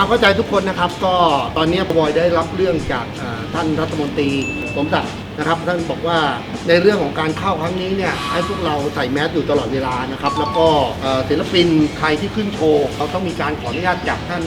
ความเข้าใจทุกคนนะครับ ก็ตอนนี้บอยได้รับเรื่องจากท่านรัฐมนตรีสมศักดิ์นะครับ ท่านบอกว่า ในเรื่องของการเข้าครั้งนี้เนี่ยให้พวกเราใส่แมสอยู่ตลอดเวลานะครับ แล้วก็ศิลปินใครที่ขึ้นโชว์เขาต้องมีการขออนุญาตจากท่าน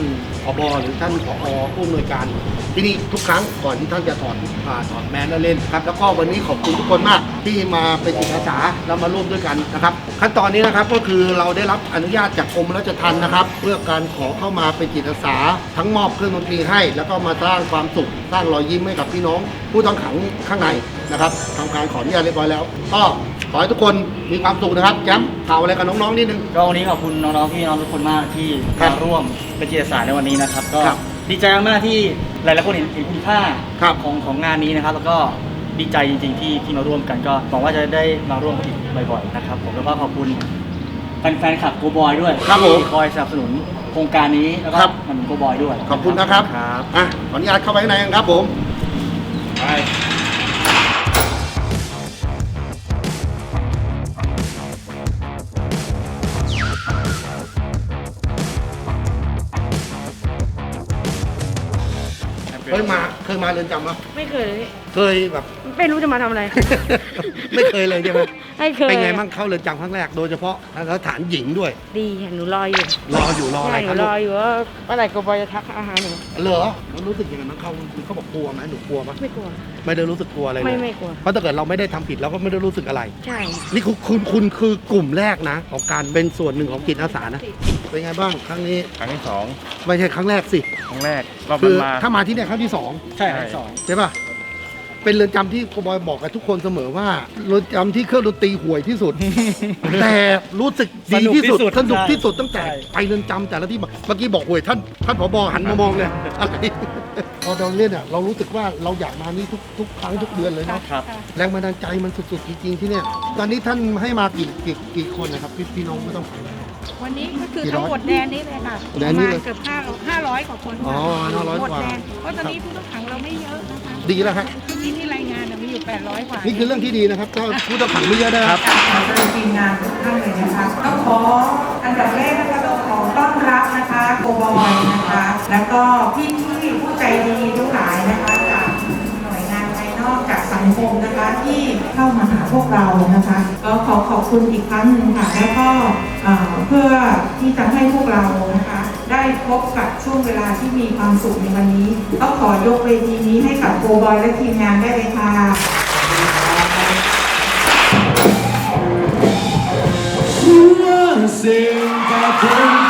อบอหรือท่านผอผู้อำนวยการ ที่นี่ทุกครั้งก่อนที่ท่านจะถอดอ่าถอดแมสแล้วเล่นครับ แล้วก็วันนี้ขอบคุณทุกคนมากที่มาเป็นจิตอาสาแล้วมาร่วมด้วยกันนะครับ ขั้นตอนนี้นะครับก็คือเราได้รับอนุญาตจากกรมราชทัณฑ์นะครับ เพื่อการขอเข้ามาเป็นจิตอาสา ทั้งมอบเครื่องดนตรีให้ แล้วก็มาสร้างความสุขสร้างรอยยิ้มให้กับพี่น้อง ผู้ต้องขังข้างใน นะครับทำการขออนุญาตเรียบร้อยแล้ว ก็ขอให้ทุกคนมีความสุขนะครับแจมข่าวอะไรกับน้องๆนิดนึง ก็วันนี้ขอบคุณน้องๆพี่น้องทุกคนมากที่ครับมาร่วมเป็นจิตอาสาในวันนี้นะครับ ก็ครับดีใจมากๆที่หลายๆคนเห็นเห็นคุณค่าครับของของงานนี้นะครับ แล้วก็ดีใจจริง ๆ ที่ที่มาร่วมกันก็หวังว่าจะได้มาร่วมกันอีกบ่อยๆนะครับผมแล้วก็ขอบคุณแฟนๆคลับโกบอยด้วยครับผมที่คอยสนับสนุนโครงการนี้แล้วก็ครับมันโกบอยด้วยขอบคุณนะครับครับ อะขออนุญาตเข้าไปข้างในกันครับผม ไป ยมาเคยมาเรือนจำปะไม่เคยเลย เคยแบบ ไม่รู้จะมาทำอะไร ไม่เคยเลยใช่ไหมไม่เคยเป็นไงบ้างเข้าเรือนจำครั้งแรกโดยเฉพาะสถานหญิงด้วย ดีค่ะหนูรออยู่รออยู่รออะไรใช่หคนูรับรลูอกอยู่ว่าเมื่อไหร่กบอยจะทักอาหารหนูเหรอมันรู้สึกยังไงบ้างเข้าเขาบอกกลัวไหมหนูกลัวปะไม่กลัว ไม่ได้รู้สึกกลัวอะไรเลไม่ยไม่กลัว เพราะถ้าเกิดเราไม่ได้ทำผิดเราก็ไม่ได้รู้สึกอะไร ใช่นี่คุณคุณคุณคือกลุ่มแรกนะ ของการเป็นส่วนหนึ่งของจิตอาสานะเป็นไงบ้างครั้งนี้ครั้งที่สองไม่ใช่ครั้งแรกสิครั้งแรกรอบคืนั้นอมา ถ้ามาที่เนี่ยครั้งที่สองใช่ ใช่ทั้งสองใช่ป่ะ เป็นเรือนจำที่โกบอยบอกกับทุกคนเสมอว่าเรือนจำที่เครื่องดนตรีห่วยที่สุด แต่รู้สึกดีที่สุดสนุกที่สุดตั้งแต่ไปเรือนจำแต่ละที่บอกเมื่อกี้บอกห่วยท่านท่านผบหันมามองเลยอะไรพอเราเล่นอะเรารู้สึกว่าเราอยากมานี่ทุกทุกครั้งทุกเดือนเลยเนาะครับ แรงบันดาลใจมันสุดๆจริงๆที่เนี่ย ตอนนี้ท่านให้มากี่กี่กี่คนนะครับพี่พี่น้องไม่ต้องถาม วันนี้ก็คือกี่ร้ทั้อยงหมดแดนนี้เลยค่ะแดนนี้เลยประมาณเกือบห้าห้าร้อยกว่าคนอ๋อ500หมดกว่า แดนเพราะตอนนี้ผู้ต้องขังเราไม่เยอะนะคะดีแล้วฮะที่ที่รายงานน่ะมีอยู่800กว่า นี่คือเรื่องที่ดีนะครับก็ผู้ต้องขังไม่เยอะนะครับทีมงานทุกท่านเลยนะคะต้องขออันดับแรกนะคะต้องขอต้อนรับนะคะโกบอยนะคะ แล้วก็พี่ที่ผู้ใจดีทั้งหลายนะคะ สังคมนะคะที่เข้ามาหาพวกเรานะคะก็ขอขอบคุณอีกครั้งหนึ่งค่ะแล้วก็เพื่อที่จะให้พวกเรานะคะได้พบกับช่วงเวลาที่มีความสุขในวันนี้ต้องขอยกเวทีนี้ให้กับโกบอยและทีมงานได้เลยค่ะ Blame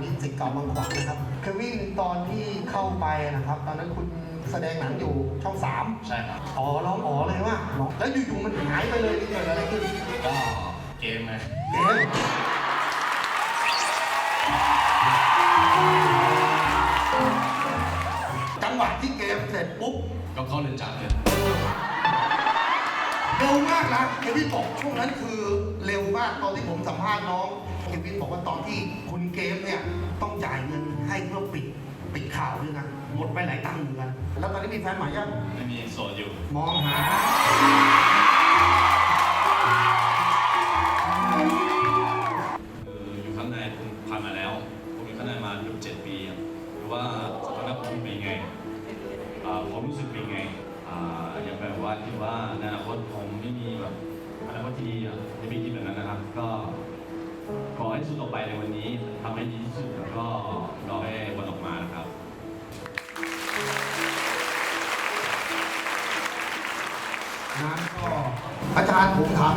หน้าตาเป็นนิสิตเก่าบางขวางนะครับเควินตอนที่เข้าไปนะครับ ตอนนั้นคุณแสดงหนังอยู่ช่องสามใช่ครับ อ๋อร้องอ๋อเลยว่าแล้วอยู่ๆมันหายไปเลยนี่เกิดอะไรขึ้นก็เกมไงเกมจังหวะที่เกมเสร็จปุ๊บก็เข้าเรือนจำเลยเร็วมากนะเควินบอกช่วงนั้นคือเร็วมากตอนที่ผมสัมภาษณ์น้อง เควินบอกว่าตอนที่คุณเกมเนี่ยต้องจ่ายเงินให้เพื่อปิดปิดข่าวด้วยนะหมดไปหลายตังค์เหมือนกันแล้วตอนนี้มีแฟนใหม่ยังไม่มีโสดอยู่ มองหา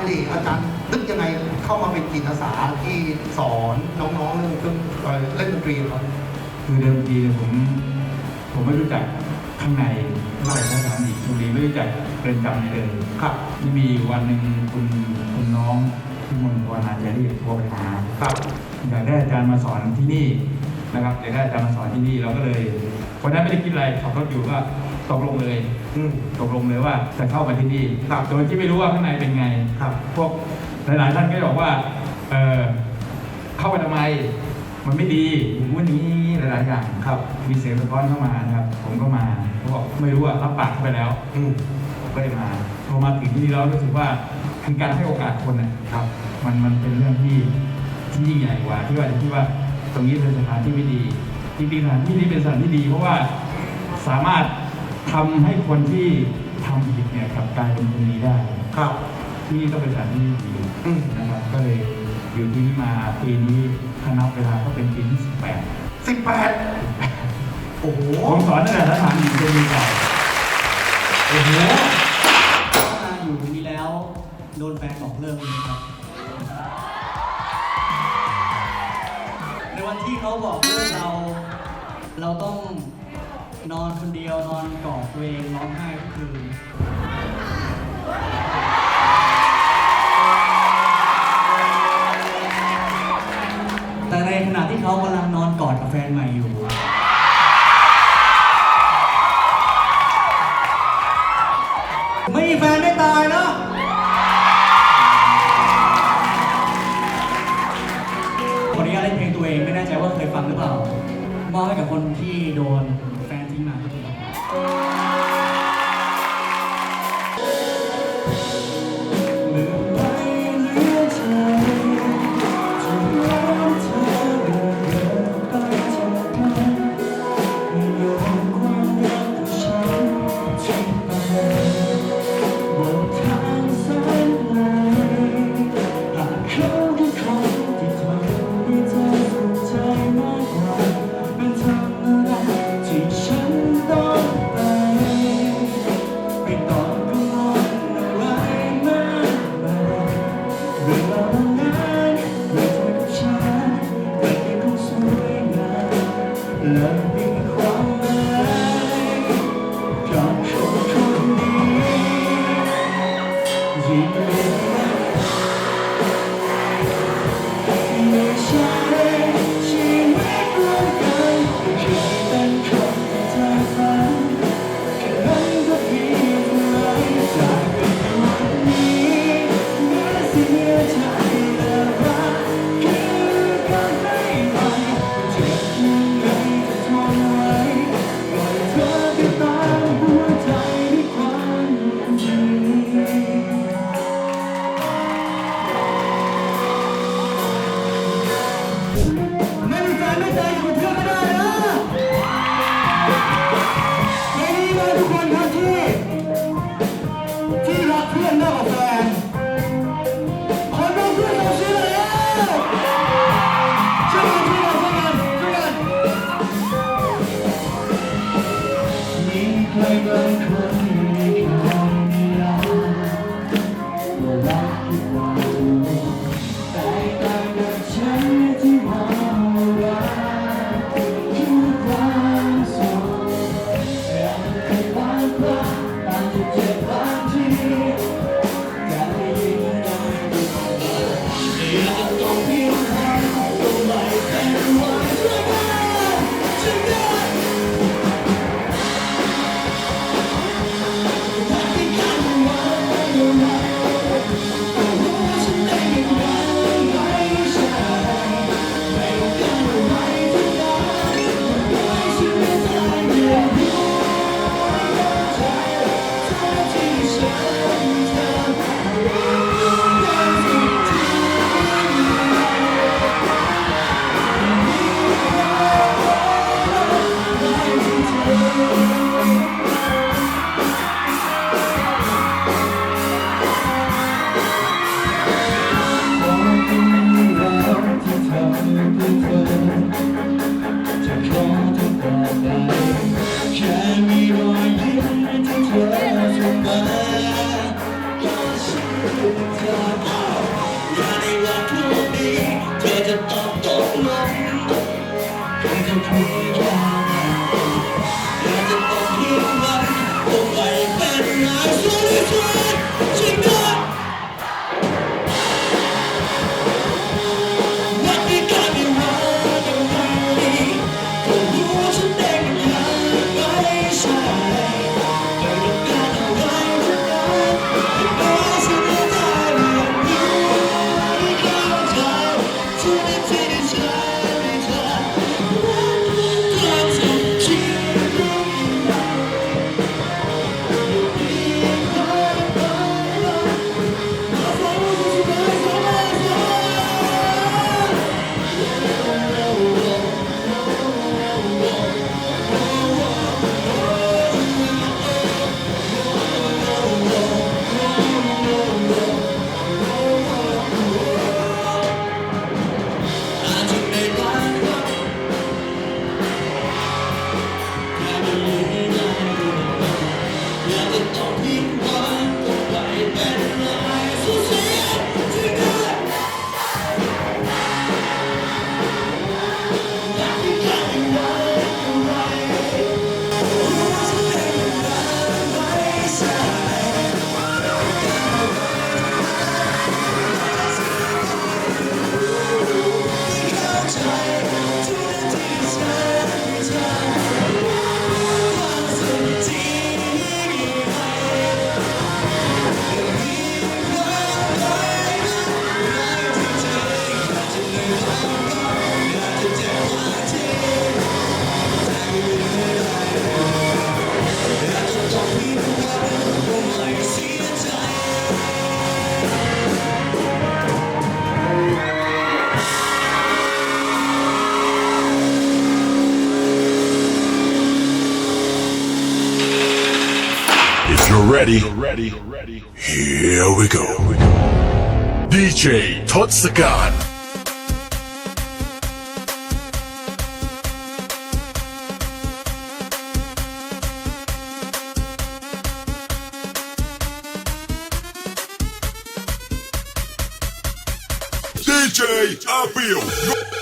ผมถามไปดิอาจารย์นึกยังไงเข้ามาเป็นจิตอาสาที่สอนน้องๆเรื่องเครื่องเอ่อเล่นดนตรีครับคือเดิมทีเนี่ยผมผมไม่รู้จักข้างในเท่าไหร่ก็ตามอีกทุรีไม่รู้จักเรือนจำนี้เลย ครับที่มีอยู่วันหนึ่งคุณคุณน้องที่มนต์วนาจะรีบโทรไปหาครับอยากได้อาจารย์มาสอนที่นี่นะครับอยากได้อาจารย์มาสอนที่นี่เราก็เลยวันนั้นไม่ได้คิดอะไรขับรถอยู่ก็ ตกลงเลย อืม ตกลงเลยว่าจะเข้ามาที่นี่ครับโดยที่ไม่รู้ว่าข้างในเป็นไง ครับ พวกหลาย ๆ ท่านก็บอกว่าเออเข้าไปทำไม มันไม่ดีอย่างนู้นอย่างนี้หลาย ๆ อย่างครับ มีเสียงสะท้อนเข้ามานะครับ ผมก็มาเขาบอกไม่รู้อะรับปากเข้าไปแล้ว อืม ผมก็เลยมาพอมาถึงที่นี่แล้วรู้สึกว่าคือการให้โอกาสคนนะครับ มันมันเป็นเรื่องที่ที่ยิ่งใหญ่กว่า ที่ว่าจะคิดว่าตรงนี้เป็นสถานที่ไม่ดีจริงๆสถานที่นี้เป็นสถานที่ดี เพราะว่าสามารถ ทำให้คนที่ทำผิดเนี่ยกลับกลายเป็นคนดีได้ ครับ ที่นี่ก็เป็นสถานที่ดีอืม นะครับ ก็เลยอยู่ที่นี่มาปีนี้ถ้านับเวลาก็เป็นปีที่สิบแปดสิบแปดโอ้โหผมสอนตั้งแต่สถานหญิงเป็นเก่าโอ้โหมาอยู่ตรงนี้แล้ว โดนแฟนบอกเลิกเลยครับ ในวันที่เขาบอกเลิกเรา เราต้อง นอนคนเดียวนอนกอดตัวเองร้องไห้ทุกคืนแต่ในขณะที่เขากำลังนอนกอดกับแฟนใหม่อยู่ ไม่มีแฟนไม่ตายเนาะคนนี้เล่นเพลงตัวเองไม่แน่ใจว่าเคยฟังหรือเปล่ามอบให้กับคนที่โดน เธอและในวันพรุ่งนี้เธอจะตองตกลงเป็นคพูด ready, here we go. DJ Totsukan. DJ Apio.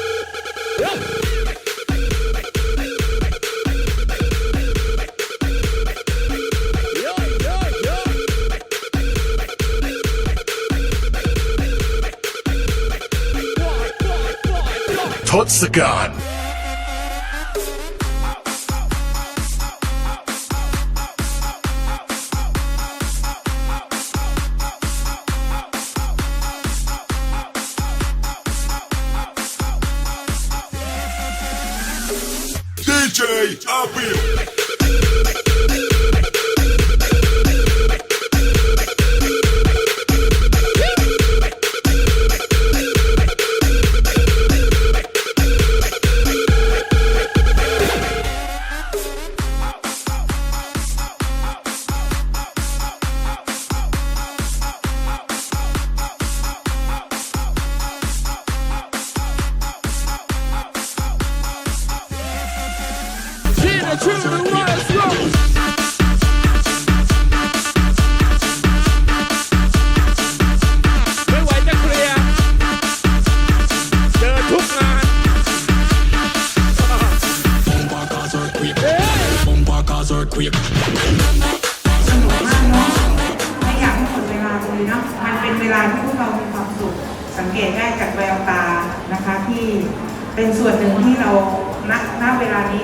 Put the gun. DJ Abir.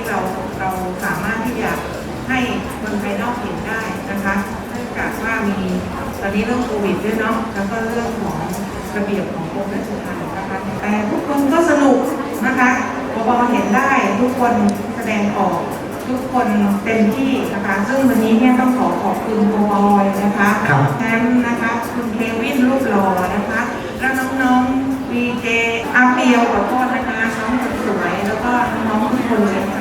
นี้เราเราสามารถที่จะให้คนภายนอกเห็นได้นะคะเนื่องจากว่ามีตอนนี้เรื่องโควิดด้วยเนาะแล้วก็เรื่องของระเบียบของกรมราชทัณฑ์นะคะแต่ทุกคนก็สนุกนะคะพอเห็นได้ทุกคนแสดงออกทุกคนเต็มที่นะคะซึ่งวันนี้เนี่ยต้องขอขอบคุณโบอยนะคะครับแอมนะคะคุณเควินรูปหล่อนะคะ แล้วน้องๆวีเจอาเปียวขอโทษนะคะน้องคนสวยแล้วก็น้องๆทุกคนเลยนะค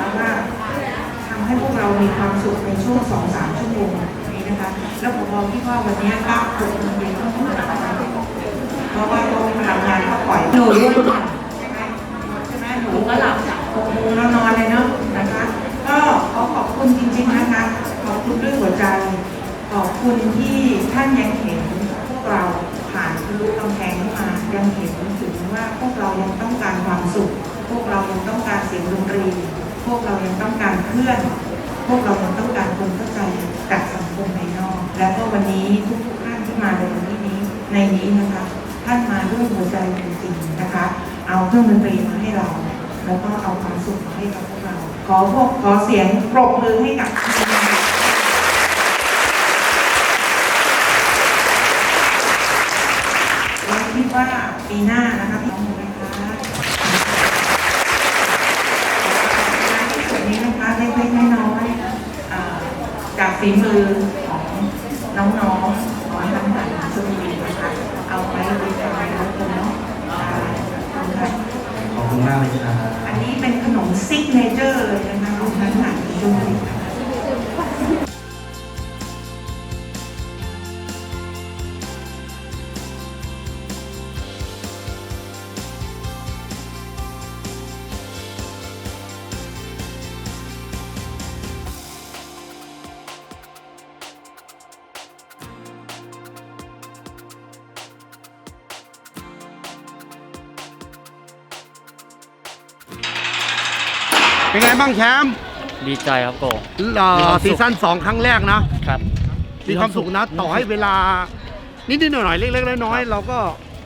ะว่าทำ ให้พวกเรามีความสุขในช่วงสองสามชั่วโมงนี้นะคะ แล้วผมมองที่ว่าวันนี้ก็ขอบคุณเองต้องพูดกับเพราะว่าเราทำงานเขาปล่อยหนู รื่องดนตรีมาให้เรา แล้วก็เอาความสุขมาให้กับพวกเรา ขอพวกขอเสียงปรบมือให้กับคิดว่าปีหน้านะคะพี่น้องนะคะงานที่สุดนี้นะคะเล็กๆน้อยๆจากฝีมือ เป็นไงบ้างแชมป์ดีใจครับโก เอ่อมีความสุข ซีซั่นสองครั้งแรกนะ ครับ มีความสุขนะ ต่อให้เวลา นิดๆหน่อยๆเล็กๆน้อยๆเราก็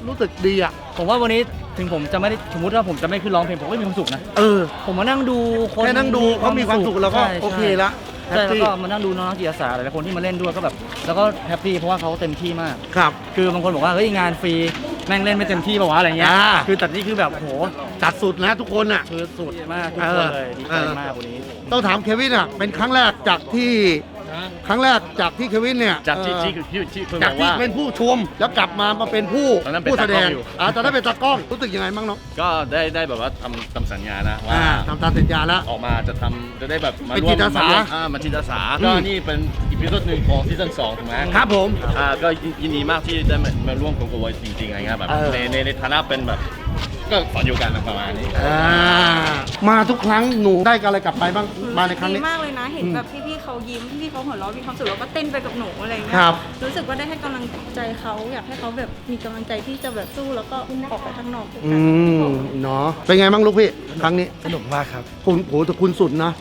รู้สึกดีอะ ผมว่าวันนี้ถึงผมจะไม่ได้สมมติว่าผมจะไม่ขึ้นร้องเพลงผมก็มีความสุขนะ เออ ผมมานั่งดูคนแค่นั่งดูเขามีความสุขเราก็ใช่โอเคละใช่แฮปแล้วปี้ก็มานั่งดูน้องๆจิตอาสาหลายๆคนที่มาเล่นด้วยก็แบบ แล้วก็แฮปปี้เพราะว่าเขาเต็มที่มาก ครับ คือบางคนบอกว่าเฮ้ยงานฟรี แม่งเล่นไม่เต็มที่ป่าวะอะไรเงี้ย อ่า คือแต่นี่คือแบบโหจัดสุดนะทุกคนอะ คือสุดมากทุกคนเลยดีใจมากวันนี้ ต้องถามเควินอะ เป็นครั้งแรกจากที่ครั้งแรกจากที่เควินเนี่ยจากที่เอ่อที่ที่ที่คุณจากบอกที่ว่า เป็นผู้ชมแล้วกลับมามาเป็นผู้ตอนนั้นเป็นผู้แสดงตากล้องอยู่ อ่าตอนนั้นเป็นตากล้องรู้สึกยังไงบ้างน้องก็ได้ได้แบบว่าทำทำสัญญานะว่าอ่าทำตามสัญญาแล้ว ออกมาจะทำจะได้แบบมาเป็นร่วมจิตอาสามร่วมอ่ามาจิตอาสาอืมก็นี่เป็น อีพิโซดหนึ่งของซีซั่นสองถูกไหมครับผม อ่าก็ยินดีมากที่ได้มามาร่วมกับโกวจริงๆอะไรเงี้ยแบบเออ ในในในฐานะเป็นแบบ ก็ฝันอยู่กันประมาณนี้ อ่ามาทุกครั้งหนูได้อะไรกลับไปบ้างมาในครั้งดีนี้มากเลยนะ เห็นอืมแบบพี่ๆเขายิ้มพี่ๆเขาหัวเราะมีความสุขแล้วก็เต้นไปกับหนูอะไรเงี้ยครับ รู้สึกว่าได้ให้กำลังใจเขาอยากให้เขาแบบมีกำลังใจที่จะแบบสู้แล้วก็ออกไปข้างนอกด้วยอืกันมเนาะเป็นไงบ้างลูกพี่ครั้งนี้สนุกมากครับ คุณโหแต่คุณสุดนะ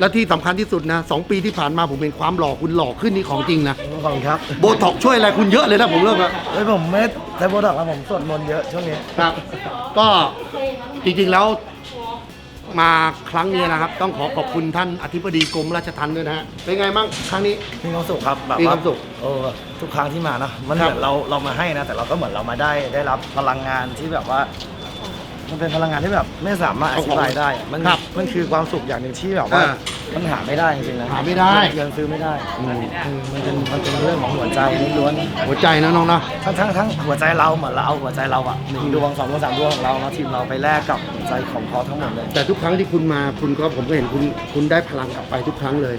และที่สำคัญที่สุดนะสองปีที่ผ่านมาผมเป็นความหล่อคุณหล่อขึ้นนี่ของจริงนะขอบคุณครับ โบท็อกช่วยอะไรคุณเยอะเลยนะผมเลิกแล้วเฮ้ยผมไม่ ได้โบดักแล้วผมสวดมนต์เยอะช่วงนี้ ครับก็จริงๆแล้วมาครั้งนี้นะครับ ต้องขอขอบคุณท่านอธิบดีกรมราชทัณฑ์ด้วยนะฮะเป็นไงบ้างครั้งนี้ มีความสุขครับแบบมีความสุขเออทุกครั้งที่มานะมันครัเหบมือนเราเรามาให้นะ แต่เราก็เหมือนเรามาได้ได้รับพลังงานที่แบบว่า มันเป็นพลังงานที่แบบไม่สามารถอธิบายได้อะมันครับมันคือความสุขอย่างหนึ่งที่แบบว่าอ่ามันหาไม่ได้จริงๆนะหาไม่ได้ เงินซื้อไม่ได้อืมอืมมันเป็นมันเป็นเรื่องของหัวใจล้วนหัวใจนะน้องนะ ๆทั้งทั้งทั้งหัวใจเราเหมือนเราเอาหัวใจเราอะหนึ่งดวงสองดวงสามดวงของเราแล้วทีมเราไปแลกกับหัวใจของเขาทั้งหมดเลย แต่ทุกครั้งที่คุณมาคุณก็ผมก็เห็นคุณคุณได้พลังกลับไปทุกครั้งเลย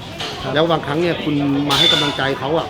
แล้วบางครั้งเนี่ยคุณมาให้กำลังใจเขาอะ